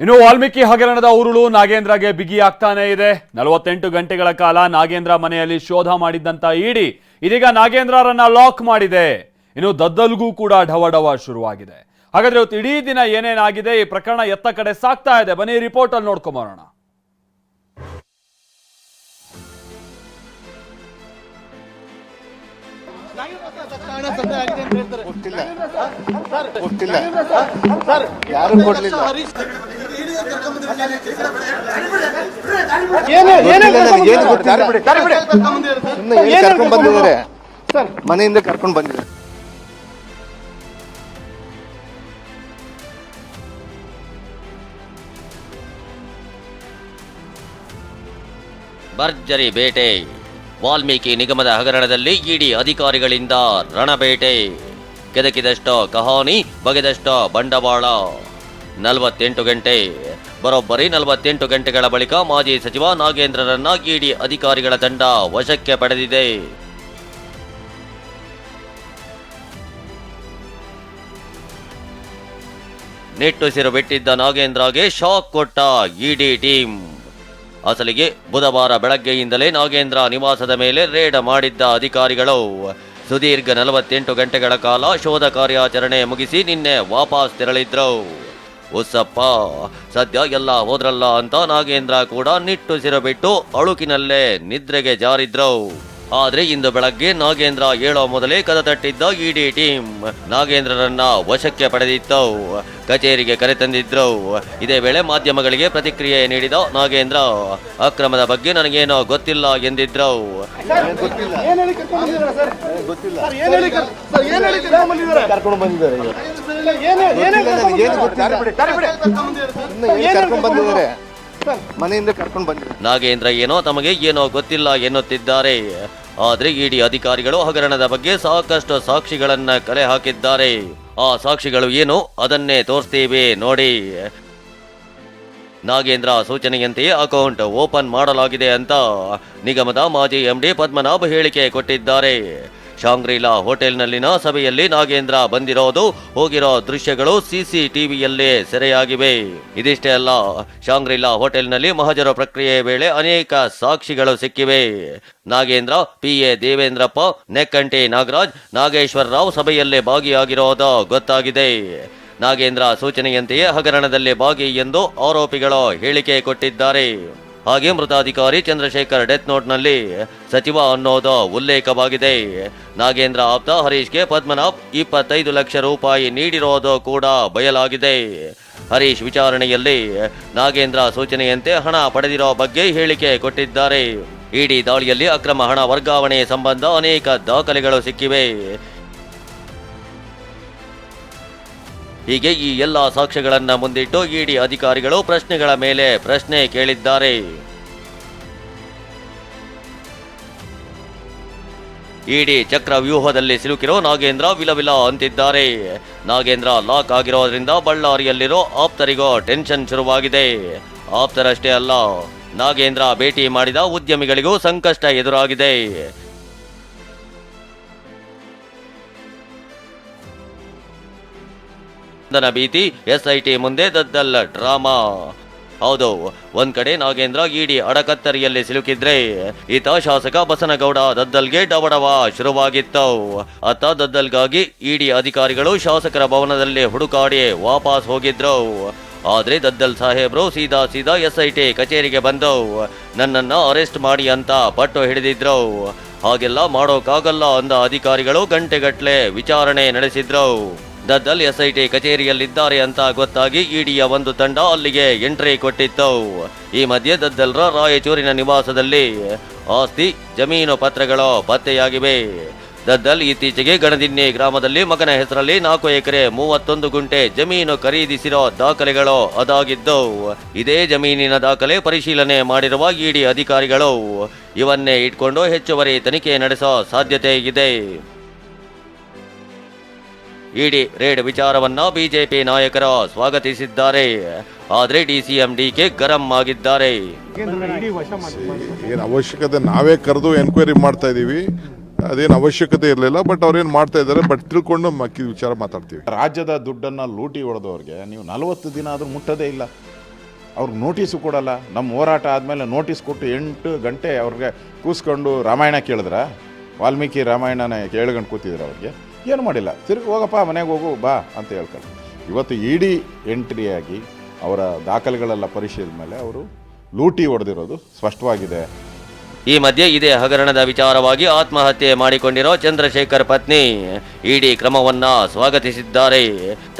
ಇನ್ನು ವಾಲ್ಮೀಕಿ ಹಗರಣದ ಉರುಳು ನಾಗೇಂದ್ರಗೆ ಬಿಗಿ ಆಗ್ತಾನೆ ಇದೆ. ನಲವತ್ತೆಂಟು ಗಂಟೆಗಳ ಕಾಲ ನಾಗೇಂದ್ರ ಮನೆಯಲ್ಲಿ ಶೋಧ ಮಾಡಿದ್ದಂತ ಇಡಿ ಇದೀಗ ನಾಗೇಂದ್ರರನ್ನ ಲಾಕ್ ಮಾಡಿದೆ. ಇನ್ನು ದದ್ದಲ್ಗೂ ಕೂಡ ಢವಢವ ಶುರುವಾಗಿದೆ. ಹಾಗಾದ್ರೆ ಇವತ್ತು ಇಡೀ ದಿನ ಏನೇನಾಗಿದೆ? ಈ ಪ್ರಕರಣ ಎತ್ತ ಕಡೆ ಸಾಗ್ತಾ ಇದೆ. ಬನ್ನಿ ರಿಪೋರ್ಟ್ ಅಲ್ಲಿ ನೋಡ್ಕೊಂಬರೋಣ ಗೊತ್ತಿಲ್ಲ. ಯಾರು ಕೊಡ್ಲಿಲ್ಲ. ಕರ್ಕೊಂಡ್ ಬಂದಿದ್ದಾರೆ? ಮನೆಯಿಂದ ಕರ್ಕೊಂಡ್ ಬಂದಿದ್ದಾರೆ. ಭರ್ಜರಿ ಬೇಟೆ. ವಾಲ್ಮೀಕಿ ನಿಗಮದ ಹಗರಣದಲ್ಲಿ ಇಡಿ ಅಧಿಕಾರಿಗಳಿಂದ ರಣಬೇಟೆ. ಕೆದಕಿದಷ್ಟೋ ಕಹಾನಿ ಬಗೆದಷ್ಟೋ ಬಂಡವಾಳ. ನಲವತ್ತೆಂಟು ಗಂಟೆ. ಬರೋಬ್ಬರಿ ನಲವತ್ತೆಂಟು ಗಂಟೆಗಳ ಬಳಿಕ ಮಾಜಿ ಸಚಿವ ನಾಗೇಂದ್ರರನ್ನ ಇಡಿ ಅಧಿಕಾರಿಗಳ ತಂಡ ವಶಕ್ಕೆ ಪಡೆದಿದೆ. ನಿಟ್ಟುಸಿರು ಬಿಟ್ಟಿದ್ದ ನಾಗೇಂದ್ರಗೆ ಶಾಕ್ ಕೊಟ್ಟ ಇಡಿ ಟೀಮ್. ಅಸಲಿಗೆ ಬುಧವಾರ ಬೆಳಗ್ಗೆಯಿಂದಲೇ ನಾಗೇಂದ್ರ ನಿವಾಸದ ಮೇಲೆ ರೇಡ್ ಮಾಡಿದ್ದ ಅಧಿಕಾರಿಗಳು. ಸುದೀರ್ಘ ನಲವತ್ತೆಂಟು ಗಂಟೆಗಳ ಕಾಲ ಶೋಧ ಕಾರ್ಯಾಚರಣೆ ಮುಗಿಸಿ ನಿನ್ನೆ ವಾಪಸ್ ತೆರಳಿದ್ರು. ಉಸ್ಸಪ್ಪ ಸದ್ಯ ಎಲ್ಲ ಹೋದ್ರಲ್ಲ ಅಂತ ನಾಗೇಂದ್ರ ಕೂಡ ನಿಟ್ಟುಸಿರು ಬಿಟ್ಟು ಅಳುಕಿನಲ್ಲೇ ನಿದ್ರೆಗೆ ಜಾರಿದ್ರು. ಆದ್ರೆ ಇಂದು ಬೆಳಗ್ಗೆ ನಾಗೇಂದ್ರ ಹೇಳೋ ಮೊದಲೇ ಕದ ತಟ್ಟಿದ್ದ ಇಡಿ ಟೀಮ್ ನಾಗೇಂದ್ರರನ್ನ ವಶಕ್ಕೆ ಪಡೆದಿತ್ತು. ಕಚೇರಿಗೆ ಕರೆತಂದಿದ್ರು ಇದೇ ವೇಳೆ ಮಾಧ್ಯಮಗಳಿಗೆ ಪ್ರತಿಕ್ರಿಯೆ ನೀಡಿದ ನಾಗೇಂದ್ರ ಅಕ್ರಮದ ಬಗ್ಗೆ ನನಗೇನೋ ಗೊತ್ತಿಲ್ಲ ಎಂದಿದ್ರು. ಕರ್ಕೊಂಡು ಬಂದಿದ್ದಾರೆ. ಮನೆಯಿಂದ ಕರ್ಕೊಂಡ್ ಬಂದಿದ್ದಾರೆ ನಾಗೇಂದ್ರ ಏನೋ ತಮಗೆ ಏನೋ ಗೊತ್ತಿಲ್ಲ ಎನ್ನುತ್ತಿದ್ದಾರೆ. ಆದ್ರೆ ಇಡಿ ಅಧಿಕಾರಿಗಳು ಹಗರಣದ ಬಗ್ಗೆ ಸಾಕಷ್ಟು ಸಾಕ್ಷಿಗಳನ್ನ ಕಲೆ ಹಾಕಿದ್ದಾರೆ. ಆ ಸಾಕ್ಷಿಗಳು ಏನು? ಅದನ್ನೇ ತೋರಿಸ್ತೀವಿ ನೋಡಿ. ನಾಗೇಂದ್ರ ಸೂಚನೆಯಂತೆಯೇ ಅಕೌಂಟ್ ಓಪನ್ ಮಾಡಲಾಗಿದೆ ಅಂತ ನಿಗಮದ ಮಾಜಿ ಎಂಡಿ ಪದ್ಮನಾಭ್ ಹೇಳಿಕೆ ಕೊಟ್ಟಿದ್ದಾರೆ. ಶಾಂಗ್ರಿಲಾ ಹೋಟೆಲ್ನಲ್ಲಿನ ಸಭೆಯಲ್ಲಿ ನಾಗೇಂದ್ರ ಬಂದಿರೋದು, ಹೋಗಿರೋ ದೃಶ್ಯಗಳು ಸಿಸಿಟಿವಿಯಲ್ಲೇ ಸೆರೆಯಾಗಿವೆ. ಇದಿಷ್ಟೇ ಅಲ್ಲ ಶಾಂಗ್ರೀಲಾ ಹೋಟೆಲ್ನಲ್ಲಿ ಮಹಜರ ಪ್ರಕ್ರಿಯೆ ವೇಳೆ ಅನೇಕ ಸಾಕ್ಷಿಗಳು ಸಿಕ್ಕಿವೆ. ನಾಗೇಂದ್ರ ಪಿ ಎ ದೇವೇಂದ್ರಪ್ಪ, ನೆಕ್ಕಂಟಿ ನಾಗರಾಜ್, ನಾಗೇಶ್ವರ ರಾವ್ ಸಭೆಯಲ್ಲೇ ಭಾಗಿಯಾಗಿರೋದು ಗೊತ್ತಾಗಿದೆ. ನಾಗೇಂದ್ರ ಸೂಚನೆಯಂತೆಯೇ ಹಗರಣದಲ್ಲಿ ಭಾಗಿ ಎಂದು ಆರೋಪಿಗಳು ಹೇಳಿಕೆ ಕೊಟ್ಟಿದ್ದಾರೆ. ಹಾಗೆ ಮೃತಾಧಿಕಾರಿ ಚಂದ್ರಶೇಖರ್ ಡೆತ್ ನೋಟ್ನಲ್ಲಿ ಸಚಿವ ಅನ್ನೋದು ಉಲ್ಲೇಖವಾಗಿದೆ. ನಾಗೇಂದ್ರ ಆಪ್ತ ಹರೀಶ್ಗೆ ಪದ್ಮನಾಭ್ ಇಪ್ಪತ್ತೈದು ಲಕ್ಷ ರೂಪಾಯಿ ನೀಡಿರೋದು ಕೂಡ ಬಯಲಾಗಿದೆ. ಹರೀಶ್ ವಿಚಾರಣೆಯಲ್ಲಿ ನಾಗೇಂದ್ರ ಸೂಚನೆಯಂತೆ ಹಣ ಪಡೆದಿರೋ ಬಗ್ಗೆ ಹೇಳಿಕೆ ಕೊಟ್ಟಿದ್ದಾರೆ. ಇಡಿ ದಾಳಿಯಲ್ಲಿ ಅಕ್ರಮ ಹಣ ವರ್ಗಾವಣೆ ಸಂಬಂಧ ಅನೇಕ ದಾಖಲೆಗಳು ಸಿಕ್ಕಿವೆ. ಹೀಗೆ ಈ ಎಲ್ಲ ಸಾಕ್ಷ್ಯಗಳನ್ನ ಮುಂದಿಟ್ಟು ಇಡಿ ಅಧಿಕಾರಿಗಳು ಪ್ರಶ್ನೆಗಳ ಮೇಲೆ ಪ್ರಶ್ನೆ ಕೇಳಿದ್ದಾರೆ. ಇಡಿ ಚಕ್ರ ವ್ಯೂಹದಲ್ಲಿ ಸಿಲುಕಿರೋ ನಾಗೇಂದ್ರ ವಿಲವಿಲ ಅಂತಿದ್ದಾರೆ. ನಾಗೇಂದ್ರ ಲಾಕ್ ಆಗಿರೋದ್ರಿಂದ ಬಳ್ಳಾರಿಯಲ್ಲಿರೋ ಆಪ್ತರಿಗೋ ಟೆನ್ಷನ್ ಶುರುವಾಗಿದೆ. ಆಪ್ತರಷ್ಟೇ ಅಲ್ಲ, ನಾಗೇಂದ್ರ ಭೇಟಿ ಮಾಡಿದ ಉದ್ಯಮಿಗಳಿಗೂ ಸಂಕಷ್ಟ ಎದುರಾಗಿದೆ. ಬಂಧನ ಭೀತಿ ಎಸ್ಐಟಿ ಮುಂದೆ ದದ್ದಲ್ಲ ಡ್ರಾಮಾ. ಹೌದು, ಒಂದ್ ಕಡೆ ನಾಗೇಂದ್ರ ಇಡಿ ಅಡಕತ್ತರಿಯಲ್ಲಿ ಸಿಲುಕಿದ್ರೆ, ಈತ ಶಾಸಕ ಬಸನಗೌಡ ದದ್ದಲ್ಗೆ ಡವಡವ ಶುರುವಾಗಿತ್ತು. ಅತ್ತ ದದ್ದಲ್ಗಾಗಿ ಇಡಿ ಅಧಿಕಾರಿಗಳು ಶಾಸಕರ ಭವನದಲ್ಲಿ ಹುಡುಕಾಡಿ ವಾಪಸ್ ಹೋಗಿದ್ರು. ಆದ್ರೆ ದದ್ದಲ್ ಸಾಹೇಬ್ರು ಸೀದಾ ಸೀದಾ ಟಿ ಕಚೇರಿಗೆ ಬಂದವು ನನ್ನನ್ನ ಅರೆಸ್ಟ್ ಮಾಡಿ ಅಂತ ಪಟ್ಟು ಹಿಡಿದಿದ್ರು. ಹಾಗೆಲ್ಲ ಮಾಡೋಕ್ಕಾಗಲ್ಲ ಅಂದ ಅಧಿಕಾರಿಗಳು ಗಂಟೆಗಟ್ಲೆ ವಿಚಾರಣೆ ನಡೆಸಿದ್ರು. ದದ್ದಲ್ ಎಸ್ಐಟಿ ಕಚೇರಿಯಲ್ಲಿದ್ದಾರೆ ಅಂತ ಗೊತ್ತಾಗಿ ಇಡಿಯ ಒಂದು ತಂಡ ಅಲ್ಲಿಗೆ ಎಂಟ್ರಿ ಕೊಟ್ಟಿತ್ತು. ಈ ಮಧ್ಯೆ ದದ್ದಲ್ರ ರಾಯಚೂರಿನ ನಿವಾಸದಲ್ಲಿ ಆಸ್ತಿ, ಜಮೀನು ಪತ್ರಗಳು ಪತ್ತೆಯಾಗಿವೆ. ದದ್ದಲ್ ಇತ್ತೀಚೆಗೆ ಗಣದಿನ್ನಿ ಗ್ರಾಮದಲ್ಲಿ ಮಗನ ಹೆಸರಲ್ಲಿ ನಾಲ್ಕು ಎಕರೆ ಮೂವತ್ತೊಂದು ಗುಂಟೆ ಜಮೀನು ಖರೀದಿಸಿರೋ ದಾಖಲೆಗಳು ಅದಾಗಿದ್ದವು ಇದೇ ಜಮೀನಿನ ದಾಖಲೆ ಪರಿಶೀಲನೆ ಮಾಡಿರುವ ಇಡಿ ಅಧಿಕಾರಿಗಳು ಇವನ್ನೇ ಇಟ್ಕೊಂಡು ಹೆಚ್ಚುವರಿ ತನಿಖೆ ನಡೆಸೋ ಸಾಧ್ಯತೆ ಇದೆ. ಇಡಿ ರೇಡ್ ವಿಚಾರವನ್ನ ಬಿಜೆಪಿ ನಾಯಕರು ಸ್ವಾಗತಿಸಿದ್ದಾರೆ. ಆದ್ರೆ ಡಿಸಿಎಂ ಡಿಕೆ ಗರಂ ಆಗಿದ್ದಾರೆ. ಏನು ಅವಶ್ಯಕತೆ ನಾವೇ ಕರೆದು ಎನ್ಕ್ವೈರಿ ಮಾಡ್ತಾ ಇದೀವಿ. ಅದೇನು ಅವಶ್ಯಕತೆ ಇರಲಿಲ್ಲ ಬಟ್ ಅವ್ರೇನು ಮಾಡ್ತಾ ಇದ್ದಾರೆ ಬಟ್ ತಿಳ್ಕೊಂಡು ಮಕ್ಕಿ ವಿಚಾರ ಮಾತಾಡ್ತೀವಿ. ರಾಜ್ಯದ ದುಡ್ಡನ್ನು ಲೂಟಿ ಹೊಡೆದವ್ರಿಗೆ ನೀವು ನಲವತ್ತು ದಿನ ಆದರೂ ಮುಟ್ಟದೇ ಇಲ್ಲ. ಅವ್ರಿಗೆ ನೋಟಿಸು ಕೊಡಲ್ಲ. ನಮ್ಮ ಹೋರಾಟ ಆದಮೇಲೆ ನೋಟಿಸ್ ಕೊಟ್ಟು ಎಂಟು ಗಂಟೆ ಅವ್ರಿಗೆ ಕೂಸ್ಕೊಂಡು ರಾಮಾಯಣ ಕೇಳಿದ್ರ? ವಾಲ್ಮೀಕಿ ರಾಮಾಯಣನ ಕೇಳ್ಕೊಂಡು ಕೂತಿದ್ರು ಅವ್ರಿಗೆ? ಏನು ಮಾಡಿಲ್ಲ. ತಿರುಗಿ ಹೋಗಪ್ಪ ಮನೆಗೆ ಹೋಗು ಬಾ ಅಂತ ಹೇಳ್ಕೊಂಡು ಇವತ್ತು ಇಡಿ ಎಂಟ್ರಿಯಾಗಿ ಅವರ ದಾಖಲೆಗಳೆಲ್ಲ ಪರಿಶೀಲಿಸಿದ ಮೇಲೆ ಅವರು ಲೂಟಿ ಹೊಡೆದಿರೋದು ಸ್ಪಷ್ಟವಾಗಿದೆ. ಈ ಮಧ್ಯೆ ಇದೇ ಹಗರಣದ ವಿಚಾರವಾಗಿ ಆತ್ಮಹತ್ಯೆ ಮಾಡಿಕೊಂಡಿರೋ ಚಂದ್ರಶೇಖರ್ ಪತ್ನಿ ಇಡಿ ಕ್ರಮವನ್ನ ಸ್ವಾಗತಿಸಿದ್ದಾರೆ.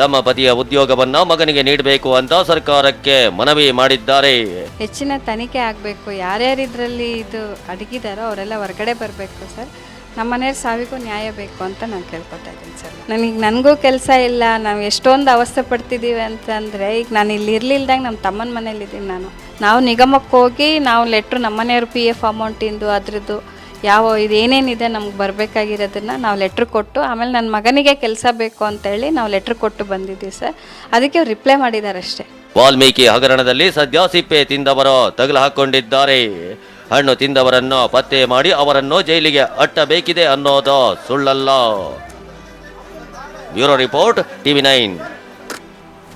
ತಮ್ಮ ಪತಿಯ ಉದ್ಯೋಗವನ್ನ ಮಗನಿಗೆ ನೀಡಬೇಕು ಅಂತ ಸರ್ಕಾರಕ್ಕೆ ಮನವಿ ಮಾಡಿದ್ದಾರೆ. ಹೆಚ್ಚಿನ ತನಿಖೆ ಆಗಬೇಕು. ಯಾರ್ಯಾರಿದ್ರಲ್ಲಿ ಇದು ಅಡಗಿದಾರೋ ಅವರೆಲ್ಲ ಹೊರಗಡೆ ಬರಬೇಕು ಸರ್. ನಮ್ಮ ಮನೆಯವ್ರ ಸಾವಿಗೂ ನ್ಯಾಯ ಬೇಕು ಅಂತ ನಾನು ಕೇಳ್ಕೊತಾ ಇದ್ದೀನಿ ಸರ್. ನನಗೆ ನನಗೂ ಕೆಲಸ ಇಲ್ಲ, ನಾವು ಎಷ್ಟೊಂದು ಅವಸ್ಥೆ ಪಡ್ತಿದ್ದೀವಿ ಅಂತಂದರೆ, ಈಗ ನಾನು ಇಲ್ಲಿ ಇರಲಿಲ್ದಾಗ ನಮ್ಮ ತಮ್ಮನ ಮನೇಲಿದ್ದೀನಿ ನಾನು. ನಾವು ನಿಗಮಕ್ಕೆ ಹೋಗಿ, ನಾವು ಲೆಟ್ರು ನಮ್ಮ ಮನೆಯವ್ರ ಪಿ ಎಫ್ ಅಮೌಂಟಿಂದು ಅದ್ರದ್ದು ಯಾವ ಇದು ಏನೇನಿದೆ ನಮ್ಗೆ ಬರಬೇಕಾಗಿರೋದನ್ನು ನಾವು ಲೆಟ್ರ್ ಕೊಟ್ಟು, ಆಮೇಲೆ ನನ್ನ ಮಗನಿಗೆ ಕೆಲಸ ಬೇಕು ಅಂತೇಳಿ ನಾವು ಲೆಟ್ರ್ ಕೊಟ್ಟು ಬಂದಿದ್ದೀವಿ ಸರ್. ಅದಕ್ಕೆ ಅವ್ರು ರಿಪ್ಲೈ ಮಾಡಿದ್ದಾರೆ ಅಷ್ಟೇ ವಾಲ್ಮೀಕಿ ಹಗರಣದಲ್ಲಿ ಸದ್ಯ ಸಿಪ್ಪೆ ತಿಂದವರು ತಗಲು ಹಾಕೊಂಡಿದ್ದಾರೆ. ಹಣ್ಣು ತಿಂದವರನ್ನು ಪತ್ತೆ ಮಾಡಿ ಅವರನ್ನು ಜೈಲಿಗೆ ಅಟ್ಟಬೇಕಿದೆ ಅನ್ನೋದು ಸುಳ್ಳಲ್ಲ. Bureau report TV nine.